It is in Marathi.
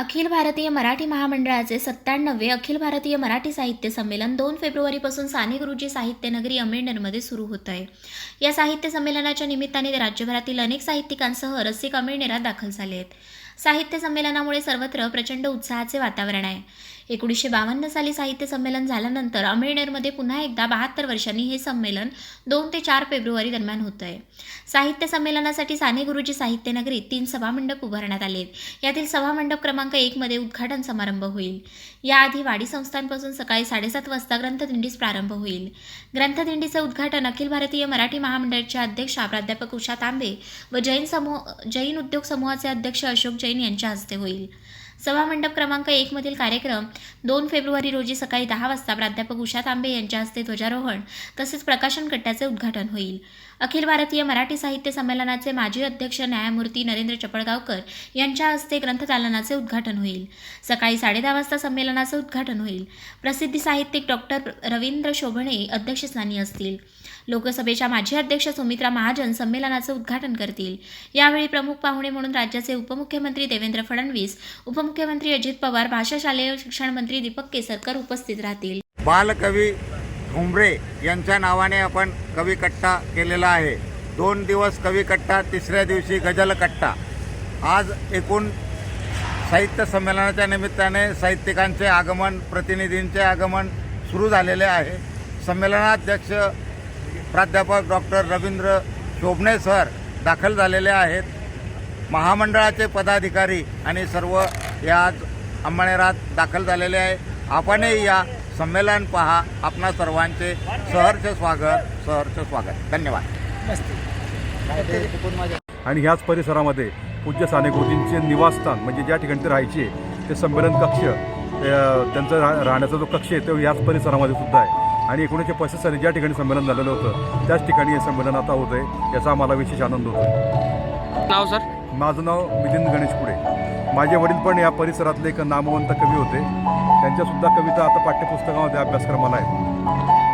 अखिल भारतीय मराठी महामंडळाचे सत्त्याण्णवे अखिल भारतीय मराठी साहित्य संमेलन दोन फेब्रुवारीपासून साने गुरुजी साहित्य नगरी अमेळनेरमध्ये सुरू होत आहे. या साहित्य संमेलनाच्या निमित्ताने राज्यभरातील अनेक साहित्यिकांसह रसिक अमेळनेरात दाखल झाले आहेत. साहित्य संमेलनामुळे सर्वत्र प्रचंड उत्साहाचे वातावरण आहे. एकोणीसशे बावन्न साली साहित्य संमेलन झाल्यानंतर अमळनेरमध्ये पुन्हा एकदा बहात्तर वर्षांनी हे संमेलन दोन ते चार फेब्रुवारी दरम्यान होत आहे साहित्य संमेलनासाठी साने गुरुजी साहित्य नगरीत तीन सभामंडप उभारण्यात आले आहेत यातील सभामंडप क्रमांक एकमध्ये उद्घाटन समारंभ होईल. याआधी वाडी संस्थांपासून सकाळी साडेसात वाजता ग्रंथदिंडीस प्रारंभ होईल. ग्रंथदिंडीचं उद्घाटन अखिल भारतीय मराठी महामंडळाचे अध्यक्ष प्राध्यापक उषा तांबे व जैन समूह जैन उद्योग समूहाचे अध्यक्ष अशोक जैन यांच्या हस्ते होईल. सभामंडप क्रमांक एकमधील कार्यक्रम दोन फेब्रुवारी रोजी सकाळी दहा वाजता प्राध्यापक उषा तांबे यांच्या हस्ते ध्वजारोहण तसेच प्रकाशन कट्ट्याचे उद्घाटन होईल. अखिल भारतीय मराठी साहित्य संमेलनाचे माजी अध्यक्ष न्यायमूर्ती नरेंद्र चपळगावकर यांच्या हस्ते ग्रंथदालनाचे उद्घाटन होईल. सकाळी साडेदहा वाजता संमेलनाचे उद्घाटन होईल. प्रसिद्धी साहित्यिक डॉक्टर रवींद्र शोभणे अध्यक्षस्थानी असतील. लोकसभेच्या माजी अध्यक्ष सुमित्रा महाजन संमेलनाचं उद्घाटन करतील. यावेळी प्रमुख पाहुणे म्हणून राज्याचे उपमुख्यमंत्री देवेंद्र फडणवीस उपमुख्यमंत्री अजित पवार भाषा शालेय शिक्षण मंत्री दीपक केसरकर उपस्थित राहतील. बालकवी हुंबरे यांच्या नावाने आपण कवी कट्टा केलेला आहे. दोन दिवस कवी कट्टा तिसऱ्या दिवशी गजल कट्टा. आज एकूण साहित्य संमेलनाच्या निमित्ताने साहित्यिकांचे आगमन प्रतिनिधींचे आगमन सुरू झालेले आहे. संमेलनाध्यक्ष प्राध्यापक डॉक्टर रवींद्र शोभणे सर दाखल झालेले आहेत. महामंडळाचे पदाधिकारी आणि सर्व या आज अंमळनेरात दाखल झालेले आहे. आपणही या संमेलन पहा. आपणा सर्वांचे सहर्ष स्वागत सहर्ष स्वागत. धन्यवाद. आणि ह्याच परिसरामध्ये पूज्य साने गुरुजींचे निवासस्थान म्हणजे ज्या ठिकाणी ते राहायचे ते संमेलन कक्ष त्यांचं रा राहण्याचा जो कक्ष आहे तो याच परिसरामध्ये सुद्धा आहे. आणि एकोणीसशे पस्तीस साली ज्या ठिकाणी संमेलन झालेलं होतं त्याच ठिकाणी हे संमेलन आता होतं आहे याचा आम्हाला विशेष आनंद होतो आहे नाव सर? माझं नाव मिलिंद गणेश पुढे माझे वडील पण या परिसरातले एक नामवंत कवी होते. त्यांच्यासुद्धा कविता आता पाठ्यपुस्तकामध्ये अभ्यासक्रमाला आहेत.